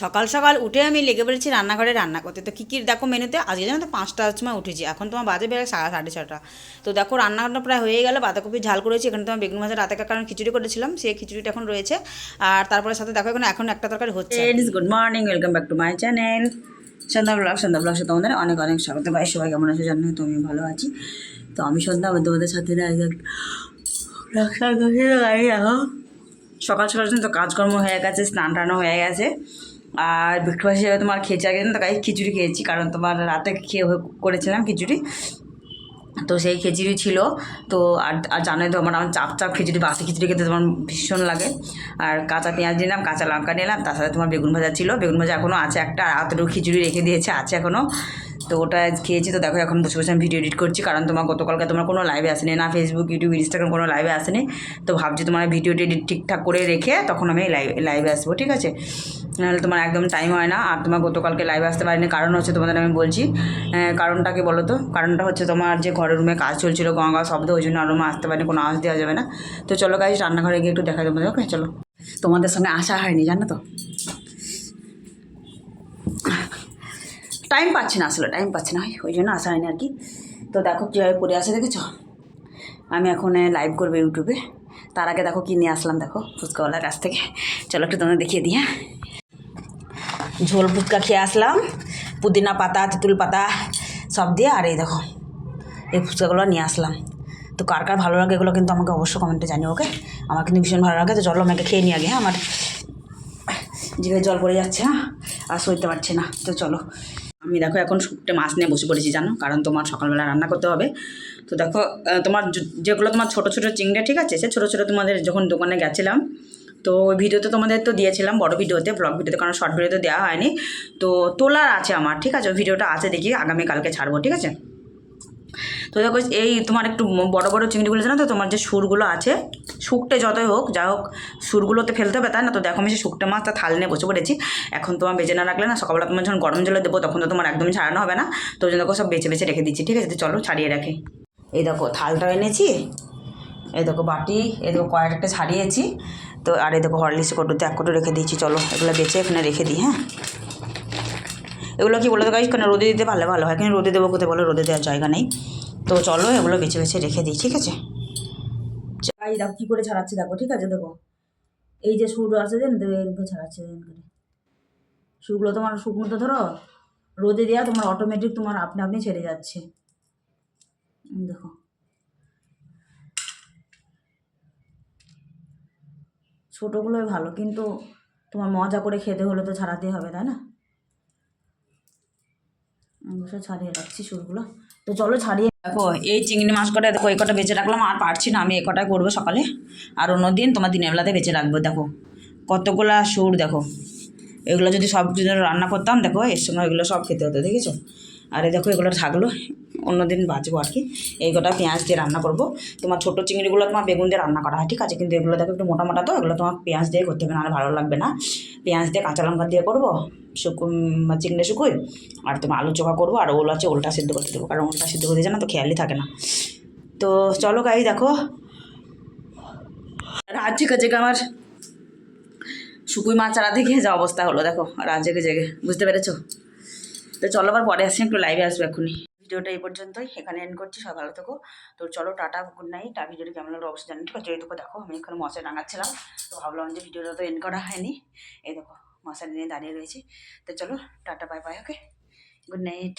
সকাল সকাল উঠে আমি লেগে পড়েছি রান্নাঘরে রান্না করতে। তো কী কী দেখো মেনুতে? আজকে জানো তো পাঁচটার সময় উঠেছি। এখন তোমার বাজে বেড়ে সাড়ে সাড়ে ছটা তো দেখো রান্নাঘরটা প্রায় হয়ে গেল, বাঁধাকপি ঝাল করেছি। এখানে তোমার বেগুন ভাজা রাতে কারণ খিচুড়ি করেছিলাম সেই খিচুড়িটা এখন রয়েছে। আর তারপরে সাথে দেখো এখন এখন একটা তরকারি হচ্ছে। Good morning welcome back to my channel Sandhya blog Sandhya ব্লগসে তোমাদের অনেক অনেক স্বাগত। ভাই, সবাই কেমন আছো জানো? তো আমি ভালো আছি। তো আমি সন্ধ্যা তোমাদের সাথে সকাল সকাল তো কাজকর্ম হয়ে গেছে স্নান টানও হয়ে গেছে। আর ব্রেকফাস্ট হিসেবে তোমার খেয়েছি। আগে তো গাই খিচুড়ি খেয়েছি, কারণ তোমার রাতে খেয়ে করেছিলাম খিচুড়ি। তো সেই খিচুড়ি ছিল। তো আর আর জানোই তো আমার আমার চাপ চাপ খিচুড়ি, বাসি খিচুড়ি খেতে তোমার ভীষণ লাগে। আর কাঁচা পেঁয়াজ নিলাম, কাঁচা লঙ্কা নিলাম, তার সাথে তোমার বেগুন ভাজা ছিল। বেগুন ভাজা এখনও আছে একটা, আর এতটুকু খিচুড়ি রেখে দিয়েছে, আছে এখনও তো ওটা খেয়েছি। তো দেখো এখন বসে বসে আমি ভিডিও এডিট করছি, কারণ তোমার গতকালকে তোমার কোনো লাইভে আসেনি না ফেসবুক ইউটিউব ইনস্টাগ্রাম কোনো লাইভে আসেনি। তো ভাবছি তোমার ভিডিওটি এডিট ঠিকঠাক করে রেখে তখন আমি লাইভ লাইভে আসব, ঠিক আছে? নাহলে তোমার একদম টাইম হয় না। আর তোমার গতকালকে লাইভ আসতে পারিনি। কারণ হচ্ছে তোমাদের আমি বলছি আহ, কারণটাকে বলো তো? কারণটা হচ্ছে তোমার যে ঘরের রুমে কাজ চলছিল গঙ্গা শব্দ ওই জন্য আর রুমে আসতে পারিনি কোনো আওয়াজ দেওয়া যাবে না। তো চলো গাইজ রান্নাঘরে গিয়ে একটু দেখা তোমাদের ওকে চলো। তোমাদের সঙ্গে আসা হয়নি জানো তো? টাইম পাচ্ছি না আসলে টাইম পাচ্ছি না ওই জন্য আসা হয়নি আর কি। তো দেখো কীভাবে পড়ে আসে দেখেছ? আমি এখন লাইভ করব ইউটিউবে তার আগে দেখো কী নিয়ে আসলাম দেখো ফুচকাওয়ালার কাছ থেকে। চলো একটু তোমাদের দেখিয়ে দিই হ্যাঁ? ঝোল ফুচকা খেয়ে আসলাম। পুদিনা পাতা, তেঁতুল পাতা সব দিয়ে আর এই দেখো, এই ফুচকাগুলো নিয়ে আসলাম। তো কার কার ভালো লাগে এগুলো কিন্তু আমাকে অবশ্যই কমেন্টে জানিও ওকে আমার কিন্তু ভীষণ ভালো লাগে, তো চলো আমাকে খেয়ে নিয়ে আগে হ্যাঁ? আমার জিভে জল পড়ে যাচ্ছে হ্যাঁ? আর সইতে পারছে না, তো চলো। আমি দেখো এখন শুকটে মাছ নিয়ে বসে পড়েছি, জানো? কারণ তোমার সকালবেলা রান্না করতে হবে। তো দেখো তোমার যেগুলো তোমার ছোটো ছোটো চিংড়ি, ঠিক আছে? সে ছোটো ছোটো তোমাদের যখন দোকানে গেছিলাম তো ওই ভিডিওতে তোমাদের তো দিয়েছিলাম বড় ভিডিওতে ব্লগ ভিডিওতে, কারণ শর্ট ভিডিওতে দেওয়া হয়নি। তো তোলার আছে আমার, ঠিক আছে? ভিডিওটা আছে, দেখি আগামীকালকে ছাড়বো, ঠিক আছে? তো দেখো, এই তোমার একটু বড় বড় চিংড়িগুলো জানো তো? তোমার যে সুরগুলো আছে শুকটে যতই হোক, যা হোক, সুরগুলোতে ফেলতে হবে, তাই না? তো দেখো, আমি সেই শুকটে মাছটা থাল নিয়ে বসে পড়েছি। এখন তোমার বেজে না রাখলে না, সকালবেলা তোমার যখন গরম জলে দেবো, তখন তো তোমার একদমই ছাড়ানো হবে না। তো জন্য দেখো সব বেছে বেছে রেখে দিচ্ছি, ঠিক আছে? চলো, ছাড়িয়ে রাখি। এই দেখো থালটা এনেছি। এই দেখো বাটি, এই দেখো কয়েকটা ছাড়িয়েছি। তো, আর এই দেখো হরলিক্স কটুতে এক কটু রেখে দিয়েছি, চলো, এগুলো বেছে এখানে রেখে দিই হ্যাঁ? এগুলো কি বলে গাইজ কেন রোদে দিতে পারলে ভালো হয়, কিন্তু রোদে দেবো কোথায় বলো? রোদে দেওয়ার জায়গা নেই। তো চলো, এগুলো বেছে বেছে রেখে দিই, ঠিক আছে? এই দেখো কী করে ছাড়াচ্ছি, দেখো, ঠিক আছে, দেখো? এই যে সুর আছে যে এরকম ছাড়াচ্ছে করে। সুরগুলো তোমার, শুকনো তো ধরো, রোদে দেওয়া তোমার অটোমেটিক তোমার আপনি আপনি ছেড়ে যাচ্ছে। দেখো। ছোটোগুলোই ভালো, কিন্তু তোমার মজা করে খেতে হলে তো ছাড়াতেই হবে, তাই না? ছাড়িয়ে রাখছি সুরগুলো তো চলো ছাড়িয়ে দেখো, এই চিংড়ি মাছ কটা, দেখো, এই কটা বেঁচে রাখলাম, আর পারছি না, আমি এ কটাই করব সকালে। আর অন্য দিন তোমার দিনের বেলাতে বেঁচে রাখব, দেখো। কতগুলা সুর, দেখো। এগুলো যদি সব রান্না করতাম, দেখো, এর সময় এগুলো সব খেতে হতো, দেখেছ? আর দেখো, এগুলো থাকল। অন্য দিন বাঁচবো আর কি। এই কটা পেঁয়াজ দিয়ে রান্না করব। তোমার ছোটো চিংড়িগুলো তোমার বেগুন দিয়ে রান্না করা হয়, ঠিক আছে? কিন্তু এগুলো দেখো একটু মোটা মোটা তো, এগুলো তোমার পেঁয়াজ দিয়ে করতে হবে না ভালো লাগবে না। পেঁয়াজ দিয়ে কাঁচা লঙ্কা দিয়ে করব শুকু চিংড়ি শুকুই, আর তোমার আলু চোখা করব, আর ওল আছে, ওলটা সিদ্ধ করতে দেবো, কারণ ওলটা সিদ্ধ করতে জানো তো খেয়ালই থাকে না। তো চলো গাই দেখো। রাত জেগে আমার শুকুই মাছ চারা দেখে যা অবস্থা হলো, দেখো রাত জেগে জেগে বুঝতে পেরেছ? তো চলো আবার পরে আসছি একটু লাইভে আসবে এক্ষুনি। ভিডিওটা এই পর্যন্তই। এখানে এন্ড করছি। সব ভালো থেকো। তো চলো, টাটা গুড নাইট আর ভিডিওটা কেমন লাগল অবশ্যই জানি ঠিক আছে এইটুকু দেখো, আমি এখানে মশাই রাঙাচ্ছিলাম তো ভাবলাম যে ভিডিওটা তো এন্ড করা হয়নি। এই দেখো মশাই নিয়ে দাঁড়িয়ে রয়েছি। তো চলো, tata bye bye okay good night